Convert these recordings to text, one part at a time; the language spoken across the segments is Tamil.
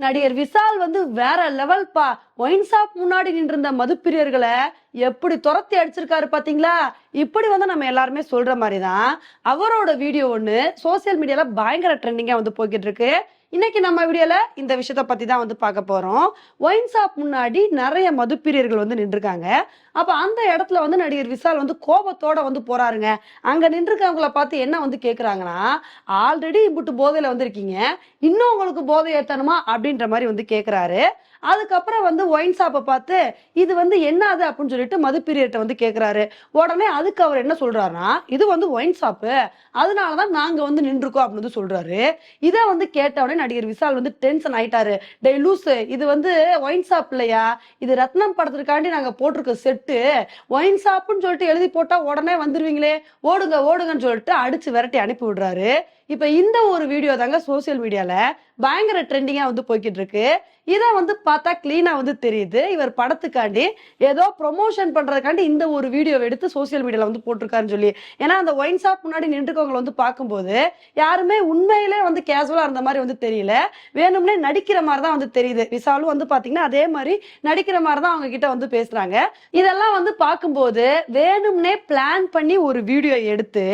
நடிகர் விசால் வந்து வேற லெவல் பா ஒயின் ஷாப் முன்னாடி நின்றிருந்த மதுப்பிரியர்களை எப்படி துரத்தி அடிச்சிருக்காரு பாத்தீங்களா? இப்படி வந்து நம்ம எல்லாருமே சொல்ற மாதிரி தான் அவரோட வீடியோ ஒண்ணு சோசியல் மீடியால பயங்கர ட்ரெண்டிங்கா வந்து போய்கிட்டு இருக்கு இன்னைக்கு நம்ம வீடியோல இந்த விஷயத்த பத்தி தான் வந்து பார்க்க போறோம். ஒயின் ஷாப் முன்னாடி நிறைய மதுப்பிரியர்கள் வந்து நின்றுருக்காங்க. அப்ப அந்த இடத்துல வந்து நடிகர் விசால் வந்து கோபத்தோட வந்து போறாருங்க. அங்க நின்றுருக்கவங்கள பார்த்து என்ன வந்து கேக்குறாங்கன்னா ஆல்ரெடி இப்பட்டு போதையில வந்திருக்கீங்க. இன்னும் உங்களுக்கு போதை ஏத்தணுமா? அப்படின்ற மாதிரி வந்து கேக்குறாரு. அதுக்கப்புறம் வந்து ஒயின் ஷாப்பை பார்த்து இது வந்து என்ன அது அப்படின்னு சொல்லிட்டு மதுப்பிரியர்கிட்ட வந்து கேட்குறாரு உடனே அதுக்கு அவர் என்ன சொல்றாருன்னா இது வந்து ஒயின் ஷாப்பு அதனால தான் நாங்கள் வந்து நின்றுக்கோம் அப்படின்னு வந்து சொல்றாரு. இதை வந்து கேட்டவுடனே நடிகர் விசால் வந்து டென்ஷன் ஆயிட்டாரு. டே லூஸு இது வந்து ஒயின் ஷாப் இல்லையா? இது ரத்னம் படத்திற்காண்டி நாங்கள் போட்டிருக்க செட்டு ஒயின் ஷாப்புன்னு சொல்லிட்டு எழுதி போட்டால் உடனே வந்துருவீங்களே. ஓடுங்க ஓடுங்கன்னு சொல்லிட்டு அடிச்சு விரட்டி அனுப்பி விடுறாரு. இப்ப இந்த ஒரு வீடியோ தாங்க சோசியல் மீடியால பயங்கர ட்ரெண்டிங்கா வந்து போய்கிட்டு இருக்கு இதை வந்து பார்த்தா கிளீனா வந்து தெரியுது. இவர் படத்துக்காண்டி ஏதோ ப்ரொமோஷன் பண்றதுக்காண்டி இந்த ஒரு வீடியோ எடுத்து சோசியல் மீடியால வந்து போட்டிருக்காருன்னு சொல்லி. ஏன்னா அந்த ஒயின் ஷாப் முன்னாடி நின்றுக்கவங்களை வந்து பார்க்கும்போது யாருமே உண்மையிலே வந்து கேஷுவலாக இருந்த மாதிரி வந்து தெரியல. வேணும்னே நடிக்கிற மாதிரி தான் வந்து தெரியுது. விசாலும் வந்து பாத்தீங்கன்னா அதே மாதிரி நடிக்கிற மாதிரி தான் அவங்க கிட்ட வந்து பேசுறாங்க. இதெல்லாம் வந்து பார்க்கும்போது வேணும்னே பிளான் பண்ணி ஒரு வீடியோ எடுத்து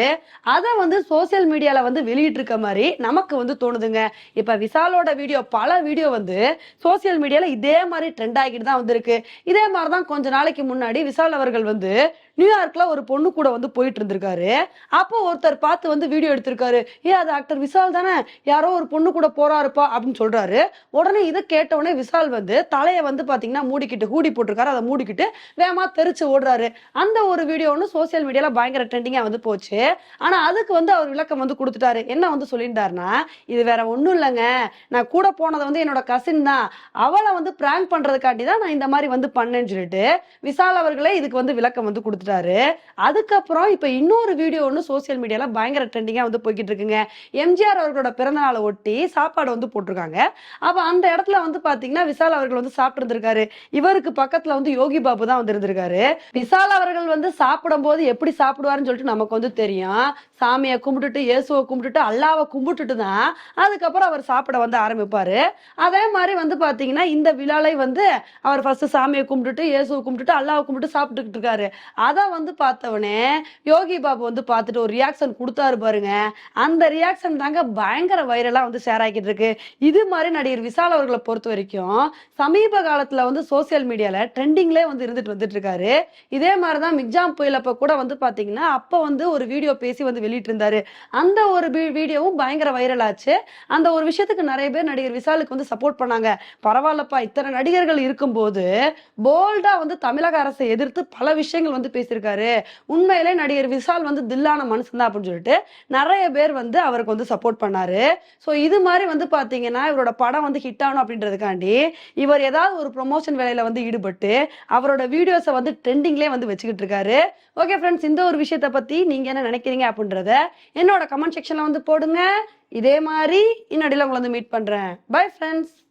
அதை வந்து சோசியல் மீடியால வந்து சொல்லிட்டு இருக்க மாதிரி நமக்கு வந்து தோணுதுங்க. இப்ப விசாலோட வீடியோ பல வீடியோ வந்து சோசியல் மீடியால இதே மாதிரி ட்ரெண்ட் ஆகிட்டு தான் வந்திருக்கு. இதே மாதிரி தான் கொஞ்ச நாளைக்கு முன்னாடி விசால் அவர்கள் வந்து நியூயார்க்ல ஒரு பொண்ணு கூட வந்து போயிட்டு இருந்திருக்காரு. அப்போ ஒருத்தர் பார்த்து வந்து வீடியோ எடுத்திருக்காரு. ஏ அது ஆக்டர் விசால் தானே? யாரோ ஒரு பொண்ணு கூட போறாருப்பா அப்படின்னு சொல்றாரு. உடனே இதை கேட்ட உடனே விசால் வந்து தலையை வந்து பாத்தீங்கன்னா மூடிக்கிட்டு ஹூடி போட்டிருக்காரு. அதை மூடிக்கிட்டு வேகமா தெரிச்சு ஓடுறாரு. அந்த ஒரு வீடியோ ஒன்று சோசியல் மீடியால பயங்கர ட்ரெண்டிங்கா வந்து போச்சு. ஆனா அதுக்கு வந்து அவர் விளக்கம் வந்து கொடுத்துட்டாரு. என்ன வந்து சொல்லியிருந்தாருன்னா இது வேற ஒன்றும் இல்லைங்க. நான் கூட போனது வந்து என்னோட கசின் தான். அவளை வந்து பிராங்க் பண்றதுக்காண்டி தான் நான் இந்த மாதிரி வந்து பண்ணேன்னு சொல்லிட்டு விசால் அவர்களே இதுக்கு வந்து விளக்கம் வந்து கொடுத்துட்டாரு அதுக்கப்புறம் இப்ப இன்னொரு வீடியோ ஒன்று சோசியல் மீடியாவில் பயங்கர ட்ரெண்டிங்காக வந்து போய்கிட்டு இருக்குங்க. எம்ஜிஆர் அவர்களோட பிறந்தநாளை ஒட்டி சாப்பாடு வந்து போட்டிருக்காங்க. அப்போ அந்த இடத்துல வந்து பாத்தீங்கன்னா விசால் அவர்கள் வந்து சாப்பிட்டு இருந்திருக்காரு இவருக்கு பக்கத்துல வந்து யோகி பாபு தான் வந்து இருந்திருக்காரு. விசால் அவர்கள் வந்து சாப்பிடும்போது எப்படி சாப்பிடுவாருன்னு சொல்லிட்டு நமக்கு வந்து தெரியும். சாமியை கும்பிட்டுட்டு இயேசுவை கும்பிட்டுட்டு அல்லாவை கும்பிட்டுட்டு தான் அதுக்கப்புறம் அவர் சாப்பிட வந்து ஆரம்பிப்பார். அதே மாதிரி வந்து பார்த்தீங்கன்னா இந்த விழாலை வந்து அவர் ஃபர்ஸ்ட் சாமியை கும்பிட்டுட்டு இயேசுவை கும்பிட்டுட்டு அல்லாவை கும்பிட்டு சாப்பிட்டுக்கிட்டு இருக்காரு. அதை வந்து பார்த்தவனே யோகி பாபு வந்து பார்த்துட்டு ஒரு ரியாக்ஷன் கொடுத்தாரு பாருங்க. அந்த ரியாக்ஷன் தாங்க பயங்கர வைரலாக வந்து ஷேர் ஆகிட்டு இருக்கு. இது மாதிரி நடிகர் விசால் அவர்களை பொறுத்த வரைக்கும் சமீப காலத்தில் வந்து சோசியல் மீடியாவில் ட்ரெண்டிங்லே வந்து இருந்துட்டு வந்துட்டு இருக்காரு. இதே மாதிரி தான் மிக்ஜாம் புயலப்போ கூட வந்து பார்த்தீங்கன்னா அப்போ வந்து ஒரு வீடியோ பேசி வந்து வெளியிட்டு இருந்தாரு அந்த ஒரு வீடியோவும் பயங்கர வைரல் ஆச்சு. அந்த ஒரு விஷயத்துக்கு நிறைய பேர் நடிகர் விசாலுக்கு வந்து சப்போர்ட் பண்ணாங்க. பரவாயில்லப்பா இத்தனை நடிகர்கள் இருக்கும்போது போல்டா வந்து தமிழக அரசை எதிர்த்து பல விஷயங்கள் வந்து பேசியிருக்காரு. உண்மையிலே நடிகர் விசால் வந்து தில்லான மனுஷன் தான் அப்படின்னு சொல்லிட்டு நிறைய பேர் வந்து அவருக்கு வந்து சப்போர்ட் பண்ணாரு. ஸோ இது மாதிரி வந்து பாத்தீங்கன்னா இவரோட படம் வந்து ஹிட் ஆகணும் அப்படின்றதுக்காண்டி இவர் ஏதாவது ஒரு ப்ரொமோஷன் வேலையில வந்து ஈடுபட்டு அவரோட வீடியோஸை வந்து ட்ரெண்டிங்லேயே வந்து வச்சுக்கிட்டு இருக்காரு. ஓகே ஃப்ரெண்ட்ஸ் இந்த ஒரு விஷயத்தை பத்தி நீங்க என்ன நினைக்கிறீங்க அப்படின்றத என்னோட கமெண்ட் செக்ஷன்ல வந்து போடுங்க. இதே மாதிரி இன்னடியில் உங்களை வந்து மீட் பண்றேன். Bye friends